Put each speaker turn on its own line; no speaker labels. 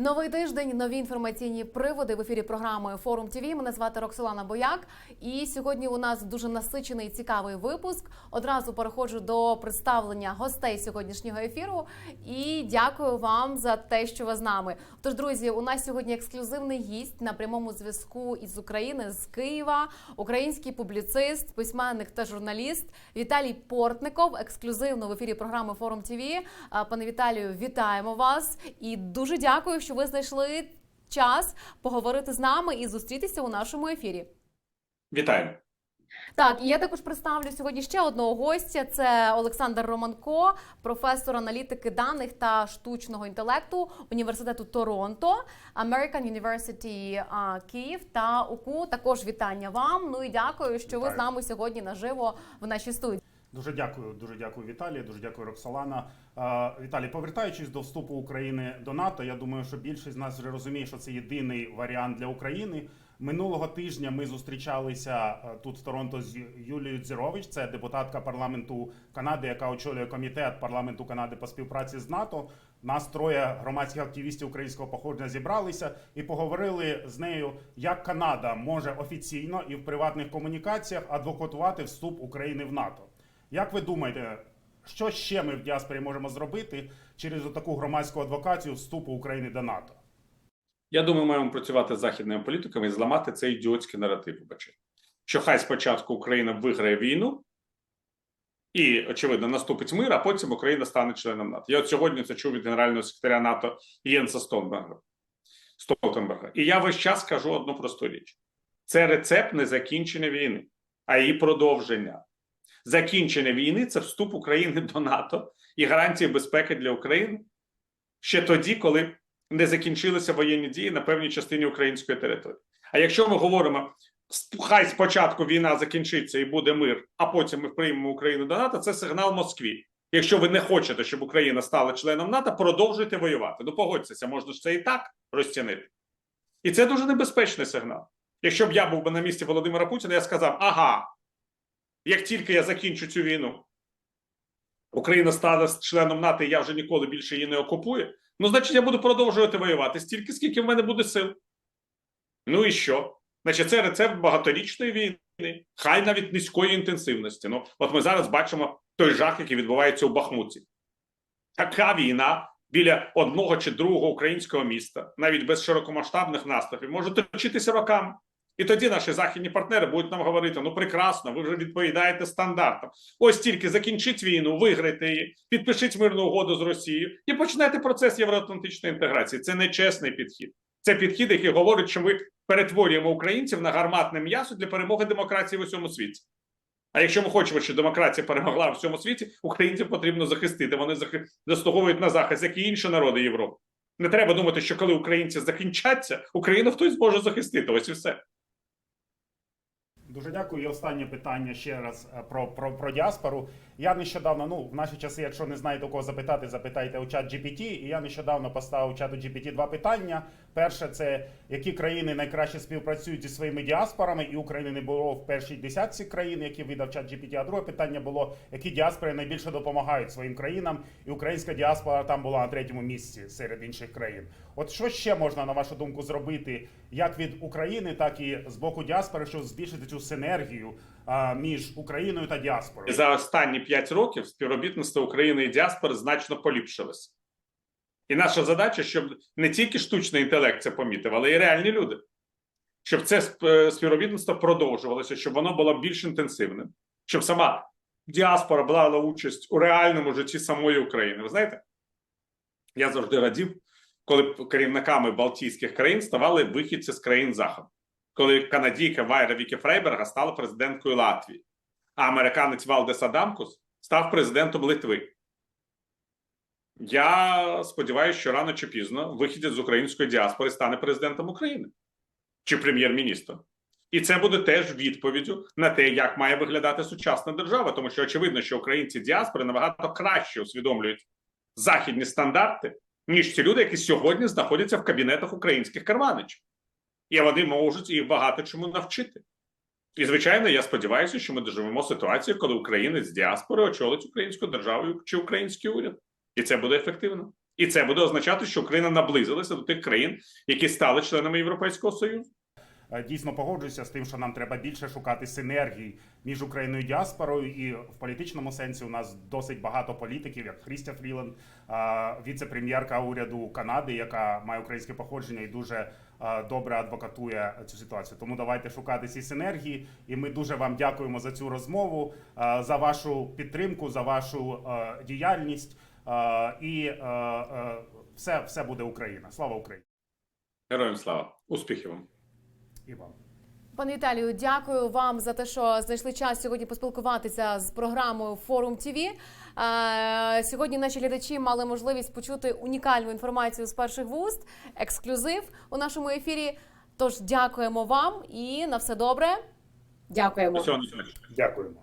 Новий тиждень, нові інформаційні приводи в ефірі програми Форум ТВ. Мене звати Роксолана Бояк. І сьогодні у нас дуже насичений цікавий випуск. Одразу переходжу до представлення гостей сьогоднішнього ефіру. І дякую вам за те, що ви з нами. Тож, друзі, у нас сьогодні ексклюзивний гість на прямому зв'язку із України з Києва, український публіцист, письменник та журналіст Віталій Портников. Ексклюзивно в ефірі програми Форум ТВ. Пане Віталію, вітаємо вас і дуже дякую, що ви знайшли час поговорити з нами і зустрітися у нашому ефірі.
Вітаю.
Так, і я також представлю сьогодні ще одного гостя. Це Олександр Романко, професор аналітики даних та штучного інтелекту університету Торонто, American University Київ та УКУ. Також вітання вам. Ну і дякую, що ви з нами сьогодні наживо в нашій студії.
Дуже дякую, дуже дякую, Віталій. Дуже дякую, Роксолана. Віталій, повертаючись до вступу України до НАТО, я думаю, що більшість з нас вже розуміє, що це єдиний варіант для України. Минулого тижня ми зустрічалися тут в Торонто з Юлією Дзірович, це депутатка парламенту Канади, яка очолює комітет парламенту Канади по співпраці з НАТО. Нас троє громадських активістів українського походження зібралися і поговорили з нею, як Канада може офіційно і в приватних комунікаціях адвокатувати вступ України в НАТО. Як ви думаєте, що ще ми в діаспорі можемо зробити через таку громадську адвокацію вступу України до НАТО?
Я думаю, ми маємо працювати з західними політиками і зламати цей ідіотський наратив. Вибачте. Що хай спочатку Україна виграє війну, і, очевидно, наступить мир, а потім Україна стане членом НАТО. Я от сьогодні це чув від генерального секретаря НАТО Єнса Столтенберга. Столтенберга. І я весь час кажу одну просту річ: це рецепт не закінчення війни, а її продовження. Закінчення війни це вступ України до НАТО і гарантії безпеки для України ще тоді, коли не закінчилися воєнні дії на певній частині української території. А якщо ми говоримо, «Сп- хай спочатку війна закінчиться і буде мир, а потім ми приймемо Україну до НАТО, це сигнал Москві. Якщо ви не хочете, щоб Україна стала членом НАТО, продовжуйте воювати. Ну погодьтеся, можна ж це і так розцінити. І це дуже небезпечний сигнал. Якщо б я був би на місці Володимира Путіна, я сказав: ага, як тільки я закінчу цю війну, Україна стане членом НАТО, і я вже ніколи більше її не окупую. Ну, значить, я буду продовжувати воювати стільки, скільки в мене буде сил. Ну і що? Значить, це рецепт багаторічної війни, хай навіть низької інтенсивності. Ну, от ми зараз бачимо той жах, який відбувається у Бахмуті. Така війна біля одного чи другого українського міста, навіть без широкомасштабних наступів, може точитися роками. І тоді наші західні партнери будуть нам говорити: ну прекрасно, ви вже відповідаєте стандартам. Ось тільки закінчіть війну, виграйте її, підпишіть мирну угоду з Росією і почнете процес євроатлантичної інтеграції. Це нечесний підхід. Це підхід, який говорить, що ми перетворюємо українців на гарматне м'ясо для перемоги демократії в усьому світі. А якщо ми хочемо, щоб демократія перемогла в всьому світі, українців потрібно захистити. Вони заслуговують на захист, як і інші народи Європи. Не треба думати, що коли українці закінчаться, Україну хтось зможе захистити. Ось і все.
Дуже дякую. І останнє питання ще раз е, про, про, про діаспору. Я нещодавно, ну в наші часи, якщо не знаєте у кого запитати, запитайте у чат GPT. І я нещодавно поставив чату GPT два питання. Перше, це які країни найкраще співпрацюють зі своїми діаспорами, і України не було в першій десятці країн, які видав чат GPT. А друге питання було, які діаспори найбільше допомагають своїм країнам, і українська діаспора там була на третьому місці серед інших країн. От що ще можна на вашу думку зробити, як від України, так і з боку діаспори, щоб збільшити цю синергію між Україною та діаспорою?
За останні 5 років співробітництво України і діаспори значно поліпшилось. І наша задача, щоб не тільки штучний інтелект це помітив, але й реальні люди. Щоб це е, співробітництво продовжувалося, щоб воно було більш інтенсивним, щоб сама діаспора брала участь у реальному житті самої України. Ви знаєте, я завжди радів, коли керівниками Балтійських країн ставали вихідці з країн Заходу. Коли канадійка Вайра Вікі Фрейберга стала президенткою Латвії, а американець Валдес Адамкус став президентом Литви. Я сподіваюся, що рано чи пізно вихідець з української діаспори стане президентом України чи прем'єр-міністром. І це буде теж відповіддю на те, як має виглядати сучасна держава, тому що очевидно, що українці діаспори набагато краще усвідомлюють західні стандарти, ніж ті люди, які сьогодні знаходяться в кабінетах українських керманичів. І вони можуть їх багато чому навчити. І, звичайно, я сподіваюся, що ми доживемо ситуацію, коли українець з діаспори очолить українську державу чи український уряд. І це буде ефективно. І це буде означати, що Україна наблизилася до тих країн, які стали членами Європейського Союзу.
Е, Дійсно погоджуюся з тим, що нам треба більше шукати синергій між Україною і діаспорою. І в політичному сенсі у нас досить багато політиків, як Хрістя Фріланд, е, віце-прем'єрка уряду Канади, яка має українське походження і дуже добре адвокатує цю ситуацію. Тому давайте шукати ці синергії. І ми дуже вам дякуємо за цю розмову, е, за вашу підтримку, за вашу е, діяльність. Е, І е, е, все, все буде Україна. Слава Україні
Героям слава, успіхів вам.
і вам.
Пане Віталію, дякую вам за те, що знайшли час сьогодні поспілкуватися з програмою Форум ТІВІ. Е, Сьогодні наші глядачі мали можливість почути унікальну інформацію з перших вуст, ексклюзив у нашому ефірі. Тож дякуємо вам і на все добре.
Дякуємо.
Дякуємо.